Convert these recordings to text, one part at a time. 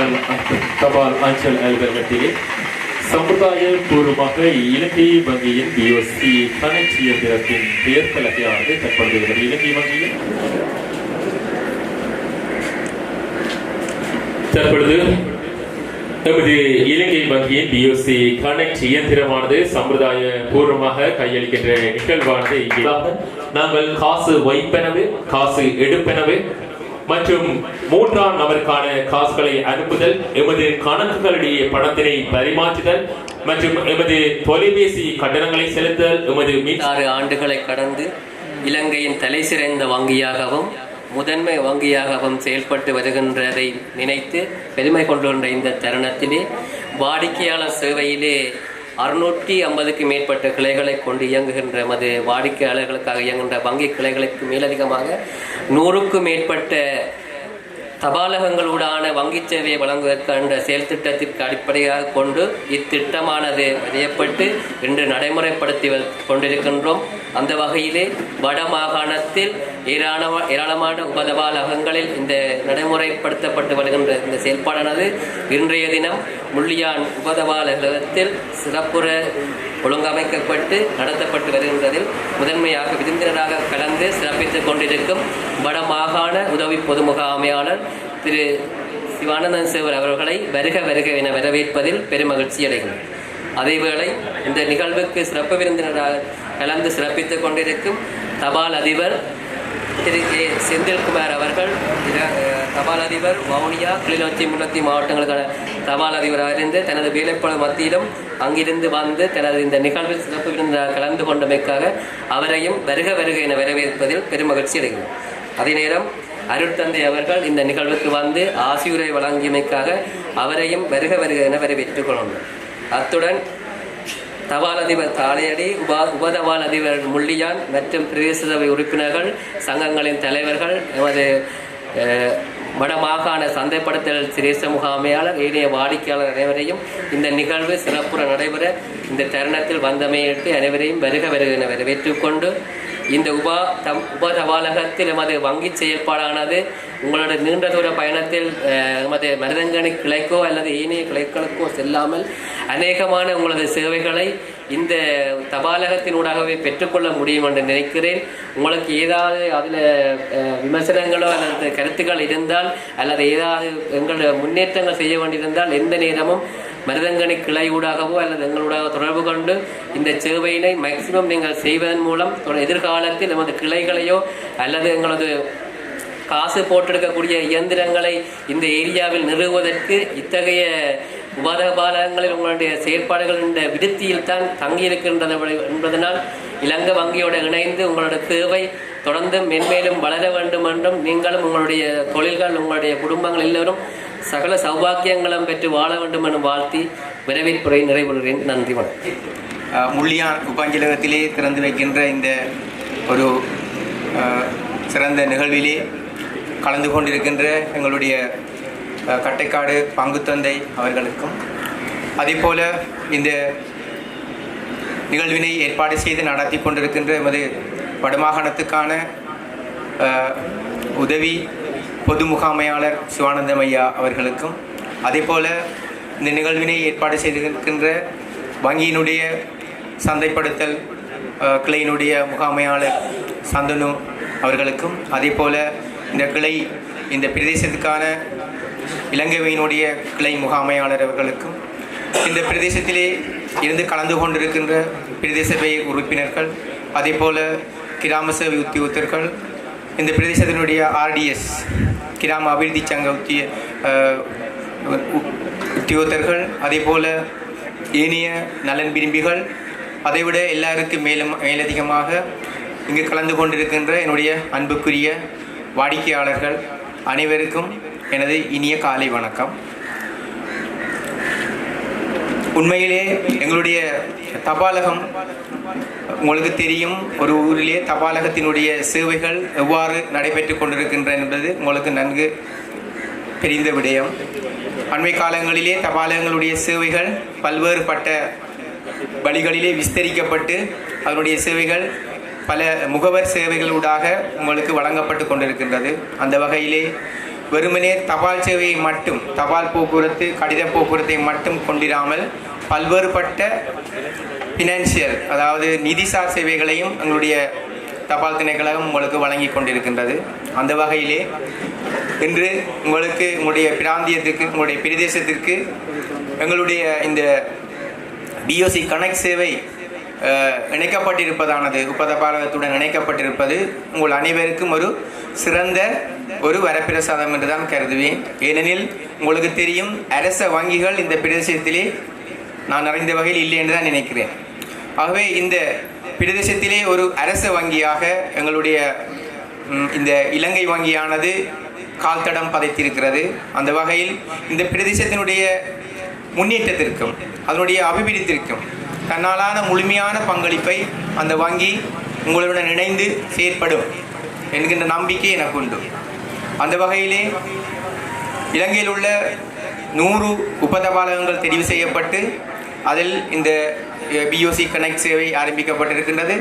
தபால் தபால் அஞ்சல் அலுவலகத்திலே சமுதாய பூர்வமாக இலங்கை வங்கியின் பிஓசி கனெக்ட் இயந்திரத்தின் பெயர் கலக்கையானது தற்பொழுது உள்ளது. இலங்கை வங்கியில் தற்பொழுது நமது இலங்கை வங்கியின் பிஓசி கனெக்ட் இயந்திரமானது சம்பிரதாய பூர்வமாக கையளிக்கின்ற நிகழ்வானது இங்கே நாங்கள் காசு வைப்பனவு காசு எடுப்பனவு மற்றும் மூன்றாம் நபருக்கான காசுகளை அனுப்புதல் எமது கணக்குகளிடையே பணத்தினை பரிமாற்றுதல் மற்றும் எமது தொலைபேசி கட்டணங்களை செலுத்துதல் எமது மின் ஆறு ஆண்டுகளை கடந்து இலங்கையின் தலை சிறந்த வங்கியாகவும் முதன்மை வங்கியாகவும் செயல்பட்டு வருகின்றதை நினைத்து பெருமை கொண்டுள்ள இந்த தருணத்திலே வாடிக்கையாளர் சேவையிலே அறுநூற்றி ஐம்பதுக்கு மேற்பட்ட கிளைகளை கொண்டு இயங்குகின்ற எமது வாடிக்கையாளர்களுக்காக இயங்குகின்ற வங்கி கிளைகளுக்கு மேலதிகமாக நூறுக்கும் மேற்பட்ட தபாலகங்களூடான வங்கி சேவையை வழங்குவதற்கான செயல் திட்டத்திற்கு அடிப்படையாக கொண்டு இத்திட்டமானது அறியப்பட்டு இன்று நடைமுறைப்படுத்தி கொண்டிருக்கின்றோம். அந்த வகையிலே வட மாகாணத்தில் ஏராளமா ஏராளமான உபதபாலகங்களில் இந்த நடைமுறைப்படுத்தப்பட்டு வருகின்ற இந்த செயல்பாடானது இன்றைய தினம் முள்ளியான் உபதபாலகத்தில் சிறப்புற ஒழுங்கமைக்கப்பட்டு நடத்தப்பட்டு வருகின்றதில் முதன்மையாக விருந்தினராக கலந்து சிறப்பித்துக் கொண்டிருக்கும் வடமாகாண உதவி பொது முகாமையாளர் திரு சிவானந்தன் சேவர் அவர்களை வருக வருக என வரவேற்பதில் பெருமகிழ்ச்சி அடைகிறோம் அதேவேளை இந்த நிகழ்வுக்கு சிறப்பு விருந்தினராக கலந்து சிறப்பித்துக் கொண்டிருக்கும் தபால் அதிபர் திரு கே செந்தில்குமார் அவர்கள் தபால் அதிபர் வவுனியா கிளிநொச்சி முன்னூத்தி மாவட்டங்களுக்கான தபால் அதிபராக இருந்து தனது வேலைப்பள மத்தியிலும் அங்கிருந்து வந்து தனது இந்த நிகழ்வில் சிறப்பு விருந்தினராக கலந்து கொண்டமைக்காக அவரையும் வருக வருக என வரவேற்பதில் பெருமகிழ்ச்சி அடைகிறோம். அதே நேரம் அருட்தந்தை அவர்கள் இந்த நிகழ்வுக்கு வந்து ஆசியுரை வழங்கியமைக்காக அவரையும் வருக வருக என வரவேற்றுக் கொள்ளணும் அத்துடன் தபால் அதிபர் தாலையடி உபா உபதபால் அதிபர் முள்ளியான் மற்றும் பிரதேச சபை உறுப்பினர்கள் சங்கங்களின் தலைவர்கள் எமது வடமாகாண சந்தைப்படுத்தல் சிரேச முகாமையாளர் ஏனைய வாடிக்கையாளர் அனைவரையும் இந்த நிகழ்வு சிறப்புற நடைபெற இந்த தருணத்தில் வந்தமையிட்டு அனைவரையும் வருக வருக என வரவேற்றுக்கொண்டு இந்த உபா தம் உப தபாலகத்தில் எமது வங்கி செயல்பாடானது உங்களோட நீண்ட தூர பயணத்தில் எமது மருதங்கணி கிளைக்கோ அல்லது ஏனைய கிளைகளுக்கோ செல்லாமல் அநேகமான உங்களது சேவைகளை இந்த தபாலகத்தினூடாகவே பெற்றுக்கொள்ள முடியும் என்று நினைக்கிறேன். உங்களுக்கு ஏதாவது அதில் விமர்சனங்களோ அல்லது கருத்துக்கள் இருந்தால் அல்லது ஏதாவது எங்கள் முன்னேற்றங்கள் செய்ய வேண்டியிருந்தால் எந்த நேரமும் மருதங்கனி கிளை ஊடாகவோ அல்லது எங்களூடாக தொடர்பு கொண்டு இந்த சேவையினை மேக்சிமம் நீங்கள் செய்வதன் மூலம் எதிர்காலத்தில் நமது கிளைகளையோ அல்லது எங்களது காசு போட்டெடுக்கக்கூடிய இயந்திரங்களை இந்த ஏரியாவில் நிறுவுவதற்கு இத்தகைய உபாதபாலகங்களில் உங்களுடைய செயற்பாடுகள் இந்த விருத்தியில் தான் தங்கியிருக்கின்றன என்பதனால் இலங்கை வங்கியோடு இணைந்து உங்களோட தேவை தொடர்ந்து மென்மேலும் வளர வேண்டும் என்றும் நீங்களும் உங்களுடைய தொழில்கள் உங்களுடைய குடும்பங்கள் எல்லோரும் சகல சௌபாக்கியங்களும் பெற்று வாழ வேண்டும் என வாழ்த்தி வரவேற்புரை நிறைவுறுகிறேன். நன்றி வணக்கம். முள்ளியான் உபாஞ்சலகத்திலே திறந்து வைக்கின்ற இந்த ஒரு சிறந்த நிகழ்விலே கலந்து கொண்டிருக்கின்ற எங்களுடைய கட்டைக்காடு பங்குத்தந்தை அவர்களுக்கும் அதே போல் இந்த நிகழ்வினை ஏற்பாடு செய்து நடத்தி கொண்டிருக்கின்ற எமது வடமாகாணத்துக்கான உதவி பொது முகாமையாளர் சிவானந்தம் ஐயா அவர்களுக்கும் அதேபோல இந்த நிகழ்வினை ஏற்பாடு செய்திருக்கின்ற வங்கியினுடைய சந்தைப்படுத்தல் கிளையினுடைய முகாமையாளர் சந்தனு அவர்களுக்கும் அதேபோல இந்த கிளை இந்த பிரதேசத்துக்கான இலங்கைவையினுடைய கிளை முகாமையாளர் அவர்களுக்கும் இந்த பிரதேசத்திலே இருந்து கலந்து கொண்டிருக்கின்ற பிரதேசபை உறுப்பினர்கள் உறுப்பினர்கள் அதேபோல கிராம சேவை உத்தியோகத்தர்கள் இந்த பிரதேசத்தினுடைய ஆர்டிஎஸ் கிராம அபிவிருத்தி சங்க உத்திய அஹ், அதே போல் ஏனைய நலன் விரும்பிகள் அதைவிட எல்லாருக்கும் மேலும் மேலதிகமாக இங்கு கலந்து கொண்டிருக்கின்ற என்னுடைய அன்புக்குரிய வாடிக்கையாளர்கள் அனைவருக்கும் எனது இனிய காலை வணக்கம். உண்மையிலே எங்களுடைய தபாலகம் உங்களுக்கு தெரியும். ஒரு ஊரிலே தபாலகத்தினுடைய சேவைகள் எவ்வாறு நடைபெற்று கொண்டிருக்கின்றன என்பது உங்களுக்கு நன்கு தெரிந்த விடயம். அண்மை காலங்களிலே தபாலகங்களுடைய சேவைகள் பல்வேறுபட்ட வழிகளிலே விஸ்தரிக்கப்பட்டு அதனுடைய சேவைகள் பல முகவர் சேவைகளூடாக உங்களுக்கு வழங்கப்பட்டு கொண்டிருக்கின்றது. அந்த வகையிலே வெறுமனே தபால் சேவையை மட்டும் தபால் போக்குவரத்து கடித போக்குவரத்தை மட்டும் கொண்டிராமல் பல்வேறுபட்ட ஃபினான்சியல் அதாவது நிதிசார் சேவைகளையும் எங்களுடைய தபால் திணைக்களகம் உங்களுக்கு வழங்கி கொண்டிருக்கின்றது. அந்த வகையிலே இன்று உங்களுக்கு உங்களுடைய பிராந்தியத்திற்கு உங்களுடைய பிரதேசத்திற்கு எங்களுடைய இந்த பிஓசி கனெக்ட் சேவை இணைக்கப்பட்டிருப்பதானது உப்பதபாலகத்துடன் இணைக்கப்பட்டிருப்பது உங்கள் அனைவருக்கும் ஒரு சிறந்த ஒரு வரப்பிரசாதம் என்று தான் கருதுவேன். ஏனெனில் உங்களுக்கு தெரியும் அரச வங்கிகள் இந்த பிரதேசத்திலே நான் நிறைந்த வகையில் இல்லை என்று தான் நினைக்கிறேன். ஆகவே இந்த பிரதேசத்திலே ஒரு அரச வங்கியாக எங்களுடைய இந்த இலங்கை வங்கியானது கால்தடம் பதைத்திருக்கிறது. அந்த வகையில் இந்த பிரதேசத்தினுடைய முன்னேற்றத்திற்கும் அதனுடைய அபிவிருத்திற்கும் தன்னாலான முழுமையான பங்களிப்பை அந்த வங்கி உங்களுடன் இணைந்து செயற்படும் என்கின்ற நம்பிக்கை எனக்கு உண்டு. அந்த வகையிலே இலங்கையில் உள்ள நூறு உபதபாலகங்கள் தெரிவு செய்யப்பட்டு அதில் இந்த பிஓசி கனெக்ட் சேவை ஆரம்பிக்கப்பட்டிருக்கின்றது.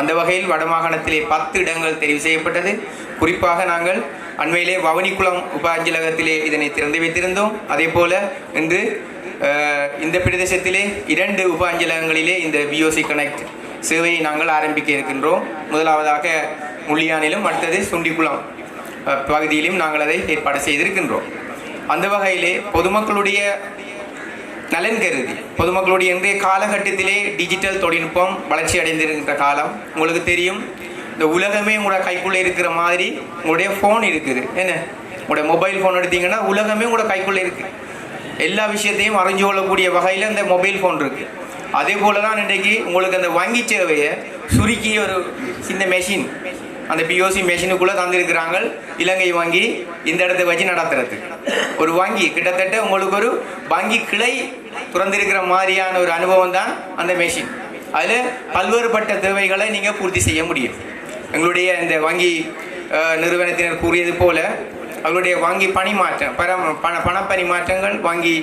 அந்த வகையில் வடமாகாணத்திலே பத்து இடங்கள் தெரிவு செய்யப்பட்டது. குறிப்பாக நாங்கள் அண்மையிலே வவனிக்குளம் உப அஞ்சலகத்திலே இதனை திறந்து வைத்திருந்தோம். அதே போல இன்று இந்த பிரதேசத்திலே இரண்டு உப அஞ்சலகங்களிலே இந்த பிஓசி கனெக்ட் சேவையை நாங்கள் ஆரம்பிக்க இருக்கின்றோம். முதலாவதாக முள்ளியானிலும் அடுத்தது சுண்டிக்குளம் பகுதியிலும் நாங்கள் அதை ஏற்பாடு செய்திருக்கின்றோம். அந்த வகையிலே பொதுமக்களுடைய நலன் கருதி. பொதுமக்களுடைய இன்றைய காலகட்டத்திலே டிஜிட்டல் தொழில்நுட்பம் வளர்ச்சி அடைந்திருக்கின்ற காலம். உங்களுக்கு தெரியும் இந்த உலகமே உங்களோட கைக்குள்ளே இருக்கிற மாதிரி உங்களுடைய ஃபோன் இருக்குது. என்ன? உங்களுடைய மொபைல் ஃபோன் எடுத்தீங்கன்னா உலகமே உங்களோட கைக்குள்ளே இருக்குது எல்லா விஷயத்தையும் அறிஞ்சு கொள்ளக்கூடிய வகையில் இந்த மொபைல் ஃபோன் இருக்குது அதே போல தான் இன்றைக்கு உங்களுக்கு அந்த வங்கி சேவையை சுருக்கிய ஒரு சின்ன மெஷின் அந்த பிஓசி மெஷினுக்குள்ளே தந்திருக்கிறாங்க இலங்கை வங்கி இந்த இடத்த வச்சு நடத்துறது. ஒரு வங்கி கிட்டத்தட்ட உங்களுக்கு ஒரு வங்கி கிளை திறந்திருக்கிற மாதிரியான ஒரு அனுபவம் தான் அந்த மெஷின் அதில் பல்வேறுபட்ட தேவைகளை நீங்கள் பூர்த்தி செய்ய முடியும். எங்களுடைய இந்த வங்கி நிறுவனத்தினர் கூறியது போல அவருடைய வங்கி பணிமாற்றம் பர பண பணப்பரிமாற்றங்கள் வங்கி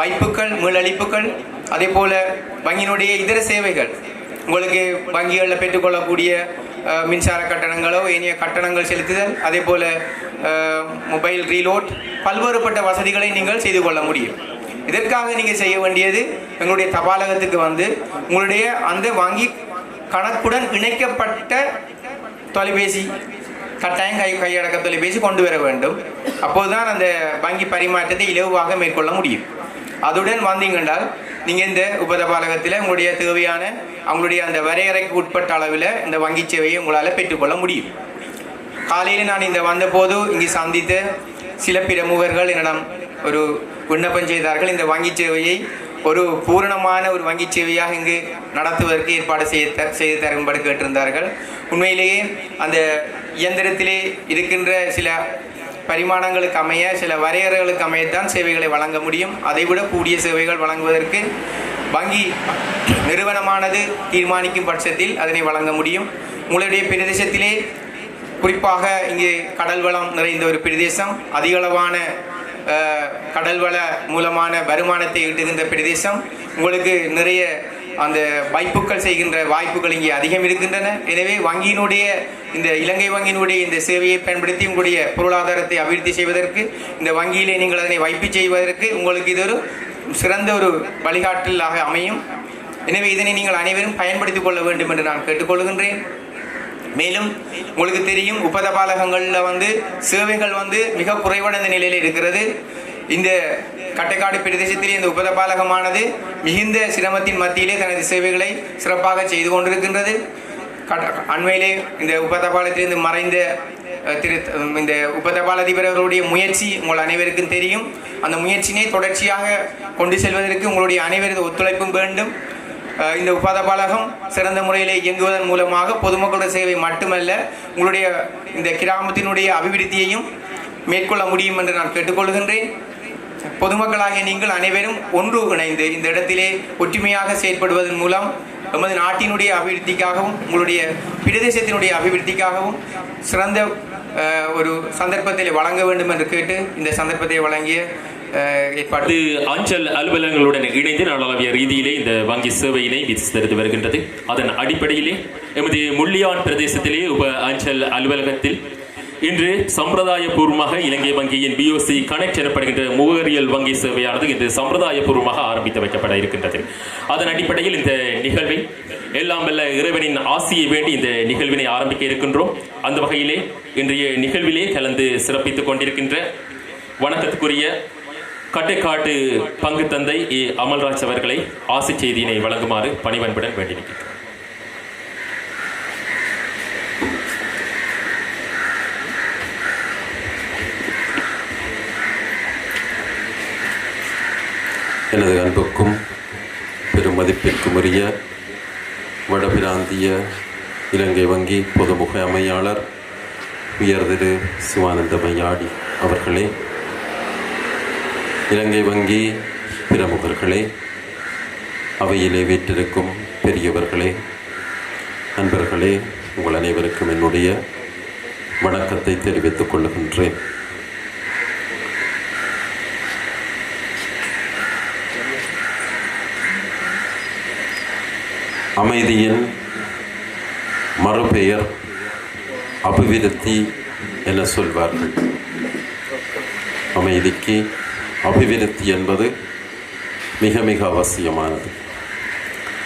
வைப்புகள் மீளழிப்புகள் அதே போல் வங்கியினுடைய இதர சேவைகள் உங்களுக்கு வங்கிகளில் பெற்றுக்கொள்ளக்கூடிய மின்சார கட்டணங்களோ இனிய கட்டணங்கள் செலுத்துதல் அதே போல் மொபைல் ரீலோட் பல்வேறுபட்ட வசதிகளை நீங்கள் செய்து கொள்ள முடியும். இதற்காக நீங்கள் செய்ய வேண்டியது எங்களுடைய தபாலகத்துக்கு வந்து உங்களுடைய அந்த வங்கி கணக்குடன் இணைக்கப்பட்ட தொலைபேசி கட்டாயம் கை கையடக்க தொலைபேசி கொண்டு வர வேண்டும். அப்போதுதான் அந்த வங்கி பரிமாற்றத்தை இலவாக மேற்கொள்ள முடியும். அதுடன் வந்தீங்கன்றால் நீங்கள் இந்த உபதபாலகத்தில் உங்களுடைய தேவையான அவங்களுடைய அந்த வரையறைக்கு உட்பட்ட அளவில் இந்த வங்கி சேவையை உங்களால் பெற்றுக்கொள்ள முடியும். காலையில் நான் இந்த வந்தபோது இங்கு சந்தித்த சில பிரமுகர்கள் என்னிடம் ஒரு விண்ணப்பம் செய்தார்கள். இந்த வங்கி சேவையை ஒரு பூரணமான ஒரு வங்கி சேவையாக இங்கு நடத்துவதற்கு ஏற்பாடு செய்ய த- செய்து தரும்படி கேட்டிருந்தார்கள். உண்மையிலேயே அந்த இயந்திரத்திலே இருக்கின்ற சில பரிமாணங்களுக்கு அமைய சில வரையறைகளுக்கு அமையத்தான் சேவைகளை வழங்க முடியும். அதைவிட கூடிய சேவைகள் வழங்குவதற்கு வங்கி நிறுவனமானது தீர்மானிக்கும் பட்சத்தில் அதனை வழங்க முடியும். உங்களுடைய பிரதேசத்திலே குறிப்பாக இங்கே கடல் வளம் நிறைந்த ஒரு பிரதேசம் அதிகளவான கடல் வள மூலமான வருமானத்தை ஈட்டுகின்ற பிரதேசம் உங்களுக்கு நிறைய அந்த வைப்புக்கள் செய்கின்ற வாய்ப்புகள் இங்கே அதிகம் இருக்கின்றன. எனவே வங்கியினுடைய இந்த இலங்கை வங்கியினுடைய இந்த சேவையை பயன்படுத்தி உங்களுடைய பொருளாதாரத்தை அபிவிருத்தி செய்வதற்கு இந்த வங்கியிலே நீங்கள் அதனை வைப்பு செய்வதற்கு உங்களுக்கு இது ஒரு சிறந்த ஒரு வழிகாட்டலாக அமையும். எனவே இதனை நீங்கள் அனைவரும் பயன்படுத்திக் கொள்ள வேண்டும் என்று நான் கேட்டுக்கொள்கின்றேன். மேலும் உங்களுக்கு தெரியும் உபதபாலகங்களில் வந்து சேவைகள் வந்து மிக குறைவடைந்த நிலையில் இருக்கிறது. இந்த கட்டைக்காடு பிரதேசத்திலே இந்த உபதபாலகமானது மிகுந்த சிரமத்தின் மத்தியிலே தனது சேவைகளை சிறப்பாக செய்து கொண்டிருக்கின்றது. அண்மையிலே இந்த உபதபாலத்திலிருந்து மறைந்த திரு இந்த உபதபால அதிபர் அவர்களுடைய முயற்சி உங்கள் அனைவருக்கும் தெரியும். அந்த முயற்சியினை தொடர்ச்சியாக கொண்டு செல்வதற்கு உங்களுடைய அனைவரது ஒத்துழைப்பும் வேண்டும். இந்த உபாதபாலகம் சிறந்த முறையில் இயங்குவதன் மூலமாக பொதுமக்களுடைய சேவை மட்டுமல்ல உங்களுடைய இந்த கிராமத்தினுடைய அபிவிருத்தியையும் மேற்கொள்ள முடியும் என்று நான் கேட்டுக்கொள்கின்றேன். பொதுமக்களாகிய நீங்கள் அனைவரும் ஒன்று இணைந்து இந்த இடத்திலே ஒற்றுமையாக செயற்படுவதன் மூலம் எமது நாட்டினுடைய அபிவிருத்திக்காகவும் உங்களுடைய பிரதேசத்தினுடைய அபிவிருத்திக்காகவும் சிறந்த அஹ், ஒரு சந்தர்ப்பத்தில் வழங்க வேண்டும் என்று கேட்டு இந்த சந்தர்ப்பத்தை வழங்கிய அஹ், ஏற்பாடு அஞ்சல் அலுவலகங்களுடன் இணைந்து நாளாவிய ரீதியிலே இந்த வங்கி சேவையினை விஸ்தரித்து வருகின்றது. அதன் அடிப்படையிலே எமது முள்ளியான் பிரதேசத்திலே உப அஞ்சல் அலுவலகத்தில் இன்று சம்பிரதாயபூர்வமாக இலங்கை வங்கியின் பிஓசி கனெக்ட் எனப்படுகின்ற முகவரியல் வங்கி சேவையானது இன்று சம்பிரதாயபூர்வமாக ஆரம்பித்து வைக்கப்பட இருக்கின்றது. அதன் அடிப்படையில் இந்த நிகழ்வை எல்லாம் வல்ல இறைவனின் ஆசியை வேண்டி இந்த நிகழ்வினை ஆரம்பிக்க இருக்கின்றோம். அந்த வகையிலே இன்றைய நிகழ்விலே கலந்து சிறப்பித்துக் கொண்டிருக்கின்ற வணக்கத்துக்குரிய கட்டைக்காட்டு பங்கு தந்தை ஏ அமல்ராஜ் அவர்களை ஆசை செய்தியினை வழங்குமாறு பணிவன்புடன் வேண்டியிருக்கிறேன் மதிப்பிற்குரிய வடபிராந்திய இலங்கை வங்கி பொதுமுக அமையாளர் உயர்திரு சிவானந்த மையாடி அவர்களே இலங்கை வங்கி பிரமுகர்களே அவையிலே வீற்றிருக்கும் பெரியவர்களே நண்பர்களே உங்கள் அனைவருக்கும் என்னுடைய வணக்கத்தை தெரிவித்துக் கொள்ளுகின்றேன். அமைதியின் மறுபெயர் அபிவிருத்தி என சொல்வார்கள். அமைதிக்கு அபிவிருத்தி என்பது மிக மிக அவசியமானது.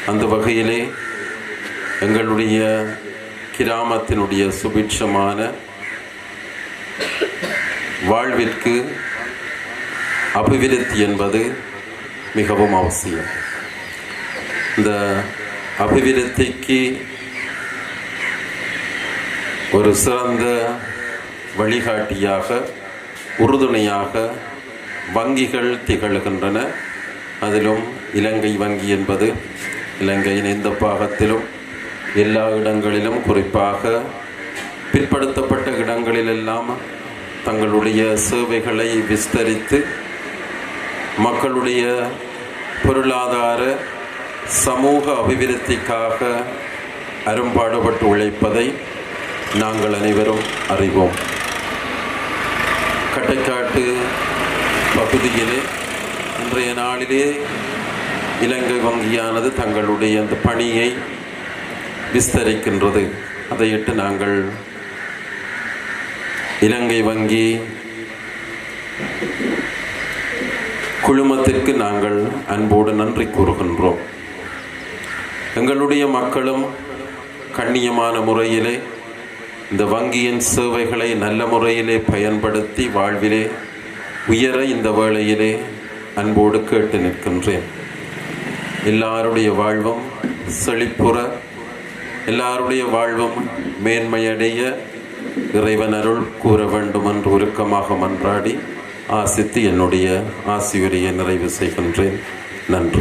அந்த வகையிலே எங்களுடைய கிராமத்தினுடைய சுபிட்சமான வாழ்விற்கு அபிவிருத்தி என்பது மிகவும் அவசியம். இந்த அபிவிருத்திக்கு ஒரு சிறந்த வழிகாட்டியாக உறுதுணையாக வங்கிகள் திகழ்கின்றன. அதிலும் இலங்கை வங்கி என்பது இலங்கையின் எந்த பாகத்திலும் எல்லா இடங்களிலும் குறிப்பாக பிற்படுத்தப்பட்ட இடங்களிலெல்லாம் தங்களுடைய சேவைகளை விஸ்தரித்து மக்களுடைய பொருளாதார சமூக அபிவிருத்திக்காக அரும்பாடுபட்டு உழைப்பதை நாங்கள் அனைவரும் அறிவோம். கட்டைக்காட்டு பகுதியிலே இன்றைய நாளிலே இலங்கை வங்கியானது தங்களுடைய அந்த பணியை விஸ்தரிக்கின்றது. அதையிட்டு நாங்கள் இலங்கை வங்கி குழுமத்திற்கு நாங்கள் அன்போடு நன்றி கூறுகின்றோம். எங்களுடைய மக்களும் கண்ணியமான முறையிலே இந்த வங்கியின் சேவைகளை நல்ல முறையிலே பயன்படுத்தி வாழ்விலே உயர இந்த வேளையிலே அன்போடு கேட்டு நிற்கின்றேன். எல்லாருடைய வாழ்வும் செழிப்புற எல்லாருடைய வாழ்வும் மேன்மையடைய இறைவன் அருள் கூற வேண்டும் என்று உருக்கமாக மன்றாடி ஆசித்து என்னுடைய ஆசியுரையை நிறைவு செய்கின்றேன். நன்றி.